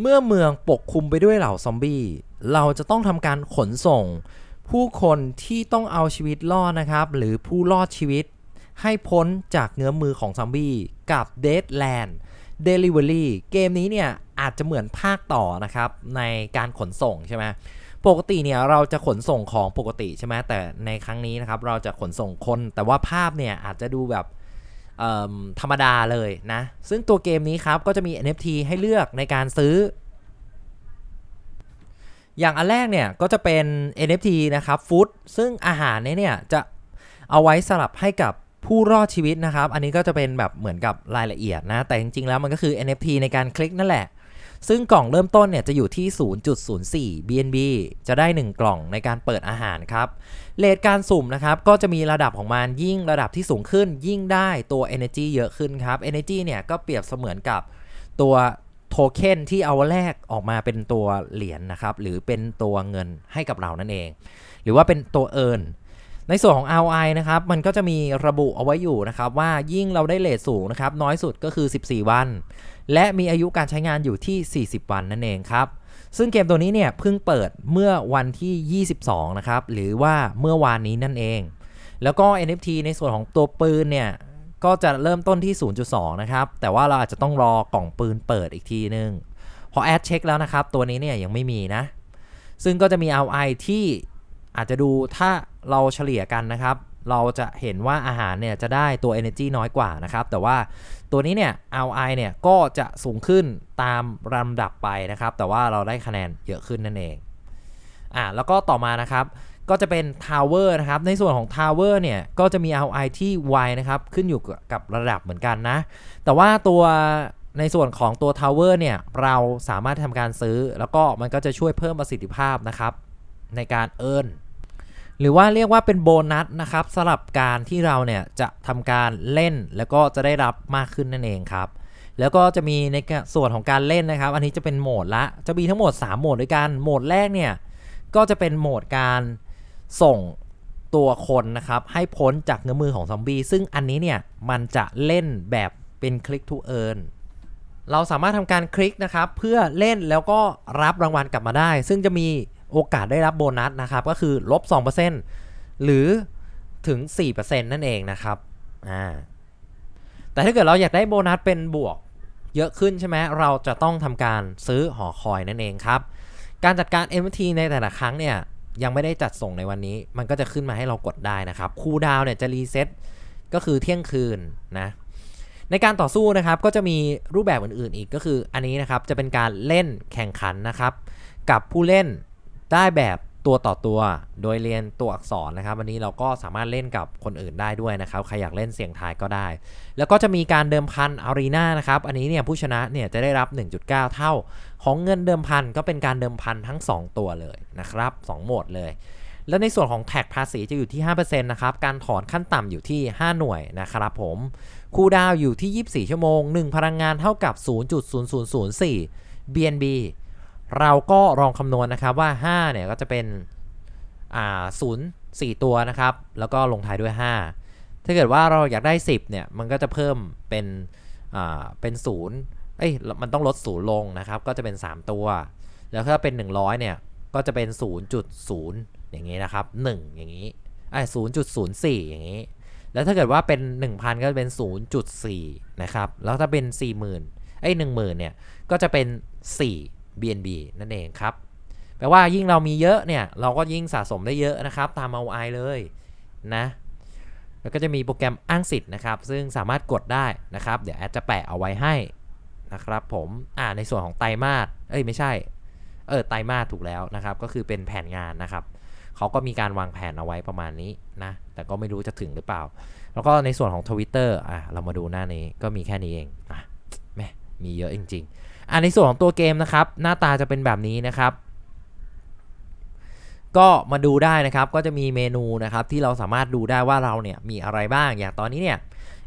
เมื่อเมืองปกคลุมไปด้วยเหล่าซอมบี้ เราจะต้องทำการขนส่ง ผู้คนที่ต้องเอาชีวิตรอดนะครับ หรือผู้รอดชีวิต ให้พ้นจากเงื้อมือของซอมบี้กับ Deadland Delivery เกมนี้เนี่ยอาจจะเหมือนภาคต่อนะครับ ในการขนส่งใช่ไหมปกติเนี่ยเราจะขนส่งของปกติใช่ไหมแต่ในครั้งนี้นะครับ เราจะขนส่งคน แต่ว่าภาพเนี่ยอาจจะดูแบบ ธรรมดาเลยนะ ซึ่งตัวเกมนี้ครับก็จะมี NFT ให้เลือกในการซื้อ อย่างอันแรกเนี่ยก็จะเป็น NFT นะครับฟู้ดซึ่งอาหารเนี่ยเนี่ยจะเอาไว้สลับให้กับผู้รอดชีวิตนะครับ อันนี้ก็จะเป็นแบบเหมือนกับรายละเอียดนะ แต่จริงๆแล้วมันก็คือ NFT ในการคลิกนั่นแหละ ซึ่งกล่องเริ่มต้นเนี่ยจะอยู่ที่ 0.04 BNB จะได้ 1 กล่องในการเปิดอาหารครับเลทการสุ่มนะครับก็จะมีระดับของมันยิ่งระดับที่สูงขึ้น ยิ่งได้ตัว Energy เยอะขึ้นครับ Energy เนี่ยก็เปรียบเสมือนกับตัวโทเค็นที่เอาแลกออกมาเป็นตัวเหรียญนนะครับ หรือเป็นตัวเงินให้กับเรานั่นเอง หรือว่าเป็นตัวเอิน ในส่วนของ ROI นะครับ มันก็จะมีระบุเอาไว้อยู่นะครับ ว่ายิ่งเราได้เลทสูงนะครับ น้อยสุดก็คือ 14 วัน และมีอายุการใช้งานอยู่ที่ 40 วันนั่นเองครับ ซึ่งเกมตัวนี้เนี่ยเพิ่งเปิดเมื่อวันที่ 22 นะครับ หรือว่าเมื่อวานนี้นั่นเอง แล้วก็ NFT ในส่วนของตัวปืนเนี่ยก็จะเริ่มต้นที่ 0.2 นะครับ แต่ว่าเราอาจจะต้องรอกล่องปืนเปิดอีกทีนึงพอแอดเช็คแล้วนะครับ ตัวนี้เนี่ยยังไม่มีนะ ซึ่งก็จะมี ROI ที่อาจจะดูถ้า เราเฉลี่ยกันนะครับ เราจะเห็นว่าอาหารเนี่ยจะได้ตัว energy น้อยกว่านะครับ แต่ว่าตัวนี้เนี่ย ROI เนี่ยก็จะสูงขึ้นตามลำดับไปนะครับ แต่ว่าเราได้คะแนนเยอะขึ้นนั่นเองอ่าแล้วก็ต่อมานะครับก็จะเป็น Tower นะครับ ในส่วนของ Tower เนี่ย ก็จะมี ROI ที่ไวนะครับ ขึ้นอยู่กับระดับเหมือนกันนะ แต่ว่าตัวในส่วนของตัว Tower เนี่ย เราสามารถทำการซื้อ แล้วก็มันก็จะช่วยเพิ่มประสิทธิภาพนะครับ ในการเอิร์น หรือว่าเรียกว่าเป็นโบนัสนะครับสำหรับการที่เราเนี่ยจะทำการเล่นแล้วก็จะได้รับมากขึ้นนั่นเองครับ แล้วก็จะมีในส่วนของการเล่นนะครับ อันนี้จะเป็นโหมดละจะมีทั้งหมด 3 โหมดด้วยกันโหมดแรกเนี่ยก็จะเป็นโหมดการส่งตัวคนนะครับให้พ้นจากเงื้อมือของซอมบี้ซึ่งอันนี้เนี่ยมันจะเล่นแบบเป็นคลิกทูเอิร์นเราสามารถทำการคลิกนะครับเพื่อเล่นแล้วก็รับรางวัลกลับมาได้ ซึ่งจะมี โอกาสได้รับโบนัสนะครับ ก็คือลบ 2%หรือถึง 4%นั่นเองนะครับอ่าแต่ถ้าเกิดเราอยากได้โบนัสเป็นบวกเยอะขึ้นใช่ไหมเราจะต้องทำการซื้อหอคอยนั่นเองครับ การจัดการ MT ในแต่ละครั้งเนี่ยยังไม่ได้จัดส่งในวันนี้ มันก็จะขึ้นมาให้เรากดได้นะครับ คูดาวเนี่ยจะรีเซ็ตก็คือเที่ยงคืนนะ ในการต่อสู้นะครับก็จะมีรูปแบบอื่นๆอีกก็คืออันนี้นะครับจะเป็นการเล่นแข่งขันนะครับ กับผู้เล่น ได้แบบตัวต่อตัว โดยเรียนตัวอักษรนะครับวันนี้เราก็สามารถเล่นกับคนอื่นได้ด้วยนะครับ ใครอยากเล่นเสียงทายก็ได้ แล้วก็จะมีการเดิมพันอารีนานะครับ อันนี้เนี่ยผู้ชนะเนี่ยจะได้รับ 1.9 เท่า ของเงินเดิมพันก็เป็นการเดิมพันทั้ง 2 ตัวเลยนะครับ 2 โหมดเลย แล้วในส่วนของแท็กภาษีจะอยู่ที่ 5%นะครับ การถอนขั้นต่ำอยู่ที่ 5 หน่วยนะครับผมคูดาวอยู่ที่ 24 ชั่วโมง 1 พลังงานเท่ากับ 0.0004 BNB เราก็ลองคำนวณนะครับว่า5เนี่ยก็จะเป็นอ่าศูนย์สี่ตัวนะครับ แล้วก็ลงท้ายด้วย 5 ถ้าเกิดว่าเราอยากได้ 10เนี่ยมันก็จะเพิ่มเป็นอ่าเป็นศูนย์เอ้ยมันต้องลดศูนย์ลงนะครับ ก็จะเป็น 3 ตัว แล้วถ้าเป็น 100เนี่ยก็จะเป็น 0.0 อย่างนี้นะครับ 1 อย่างนี้ไอ้0.04อย่างนี้ แล้วถ้าเกิดว่าเป็น 1,000 ก็จะเป็น 0.4 นะครับ แล้วถ้าเป็น 40,000ไอ้10,000เนี่ยก็จะเป็น 4 BNB นั่นเองครับ แปลว่ายิ่งเรามีเยอะเนี่ย เราก็ยิ่งสะสมได้เยอะนะครับ ตาม ROI เลยนะ แล้วก็จะมีโปรแกรมอ้างสิทธิ์นะครับ ซึ่งสามารถกดได้นะครับ เดี๋ยวแอดจะแปะเอาไว้ให้นะครับผมอ่าในส่วนของไตรมาสเอ้ยไม่ใช่ เออไตรมาสถูกแล้วนะครับ ก็คือเป็นแผนงานนะครับเขาก็มีการวางแผนเอาไว้ประมาณนี้นะ แต่ก็ไม่รู้จะถึงหรือเปล่า แล้วก็ในส่วนของ Twitter อะเรามาดูหน้านี้ก็มีแค่นี้เองอะแม่มีเยอะจริง ๆ อะในส่วนของตัวเกมนะครับหน้าตาจะเป็นแบบนี้นะครับ ก็มาดูได้นะครับก็จะมีเมนูนะครับที่เราสามารถดูได้ว่าเราเนี่ยมีอะไรบ้างอย่างตอนนี้เนี่ย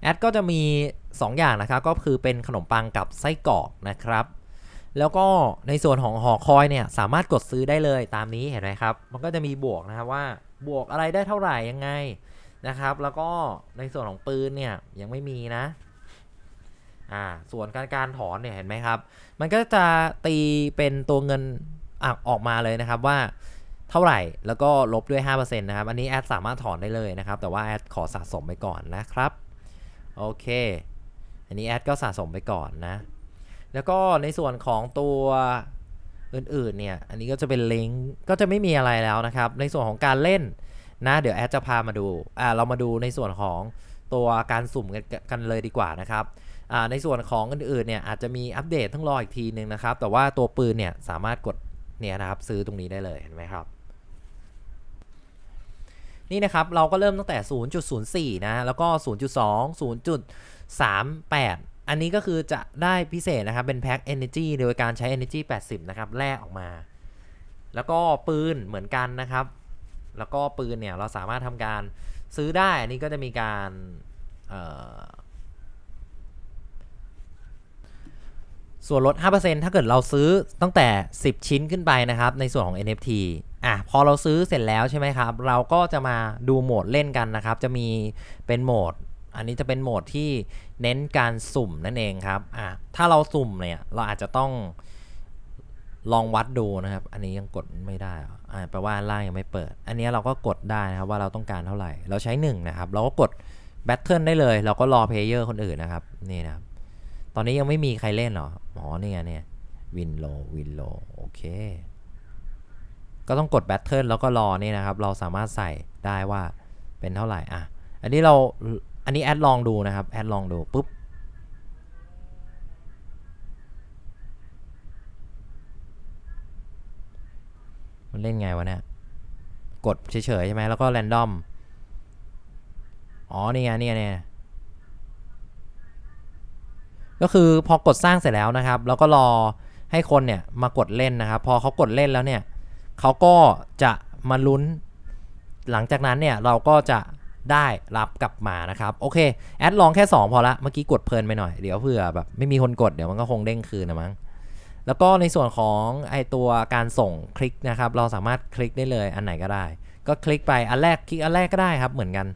แอดก็จะมี 2 อย่างนะครับก็คือเป็นขนมปังกับไส้กรอกนะครับ แล้วก็ในส่วนของหอคอยเนี่ยสามารถกดซื้อได้เลยตามนี้เห็นไหมครับ มันก็จะมีบวกนะครับว่าบวกอะไรได้เท่าไหร่ยังไงนะครับ แล้วก็ในส่วนของปืนเนี่ยยังไม่มีนะ อ่าส่วนการการถอนเนี่ยเห็นไหมครับ มันก็จะตีเป็นตัวเงินอออกมาเลยนะครับว่าเท่าไหร่แล้วก็ลบด้วย 5%นะครับ อันนี้แอดสามารถถอนได้เลยนะครับ แต่ว่าแอดขอสะสมไปก่อนนะครับ โอเค อันนี้แอดก็สะสมไปก่อนนะ แล้วก็ในส่วนของตัวอื่นๆเนี่ย อันนี้ก็จะเป็นลิงก์ก็จะไม่มีอะไรแล้วนะครับ ในส่วนของการเล่นนะ เดี๋ยวแอดจะพามาดู อ่า เรามาดูในส่วนของตัวการสุ่มกันกันเลยดีกว่านะครับ ในส่วนของอื่นๆเนี่ยอาจจะมีอัปเดตต้องรออีกทีนึงนะครับ แต่ว่าตัวปืนเนี่ยสามารถกดเนี่ยนะครับซื้อตรงนี้ได้เลยเห็นไหมครับนี่นะครับเราก็เริ่มตั้งแต่ 0.04 นะ แล้วก็ 0.2 0.38 อันนี้ก็คือจะได้พิเศษนะครับ เป็นแพ็ค Energy โดยการใช้ Energy 80 นะครับ แลกออกมา แล้วก็ปืนเหมือนกันนะครับ แล้วก็ปืนเนี่ย เราสามารถทำการซื้อได้ อันนี้ก็จะมีการเอ่อ ส่วนลด 5%ถ้าเกิดเราซื้อตั้งแต่ 10 ชิ้นขึ้นไปนะครับ ในส่วนของ NFT อะพอเราซื้อเสร็จแล้วใช่ไหมครับ เราก็จะมาดูโหมดเล่นกันนะครับ จะมีเป็นโหมด อันนี้จะเป็นโหมดที่เน้นการสุ่มนั่นเองครับอะถ้าเราสุ่มเนี่ยเราอาจจะต้องลองวัดดูนะครับ อันนี้ยังกดไม่ได้หรออ่าแปลว่าล่างยังไม่เปิด อันนี้เราก็กดได้นะครับว่าเราต้องการเท่าไหร่ เราใช้1นะครับ เราก็กดแบทเทิลได้เลย เราก็รอเพลเยอร์คนอื่นนะครับ นี่นะครับ ตอนนี้ยังไม่มีใครเล่นเหรออ๋อนี่ไงเนี่ยวินโลวินโลโอเค ก็ต้องกดแบทเทิลแล้วก็รอนี่นะครับ เราสามารถใส่ได้ว่าเป็นเท่าไหร่อะ อันนี้เรา อันนี้แอดลองดูนะครับ แอดลองดูปุ๊บ มันเล่นไงวะเนี่ย กดเฉยๆใช่ไหม แล้วก็แรนดอม อ๋อ นี่ไงนี่ไงเนี่ย ก็คือพอกดสร้างเสร็จแล้วนะครับ แล้วก็รอให้คนเนี่ยมากดเล่นนะครับ พอเขากดเล่นแล้วเนี่ยเขาก็จะมาลุ้น หลังจากนั้นเนี่ยเราก็จะได้รับกลับมานะครับ โอเคแอดลองแค่ 2 พอละเมื่อกี้กดเพลินไปหน่อยเดี๋ยวเผื่อแบบไม่มีคนกดเดี๋ยวมันก็คงเด้งคืนนะมั้งแล้วก็ในส่วนของไอตัวการส่งคลิกนะครับ เราสามารถคลิกได้เลยอันไหนก็ได้ ก็คลิกไปอันแรกคลิกอันแรกก็ได้ครับเหมือนกัน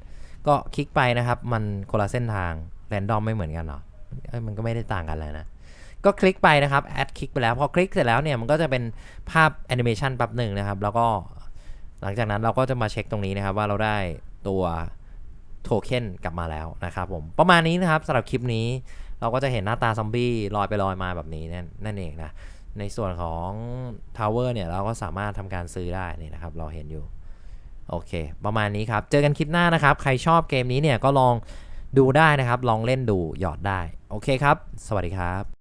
ก็คลิกไปนะครับ มันคนละเส้นทางแรนดอมไม่เหมือนกันเหรอ เอ้ยมันก็ไม่ได้ต่างกันเลยนะ ก็คลิกไปนะครับแอดคลิกไปแล้วพอคลิกเสร็จแล้วเนี่ยมันก็จะเป็นภาพแอนิเมชันแป๊บหนึ่งนะครับ แล้วก็หลังจากนั้นเราก็จะมาเช็คตรงนี้นะครับว่าเราได้ตัวโทเค็นกลับมาแล้วนะครับผมประมาณนี้นะครับสำหรับคลิปนี้เราก็จะเห็นหน้าตาซอมบี้ลอยไปลอยมาแบบนี้นั่นนั่นเองนะในส่วนของทาวเวอร์เนี่ยเราก็สามารถทำการซื้อได้นี่นะครับ เราเห็นอยู่ โอเค ประมาณนี้ครับ เจอกันคลิปหน้านะครับ ใครชอบเกมนี้เนี่ยก็ลอง ดูได้นะครับ ลองเล่นดูหยอดได้ โอเคครับ สวัสดีครับ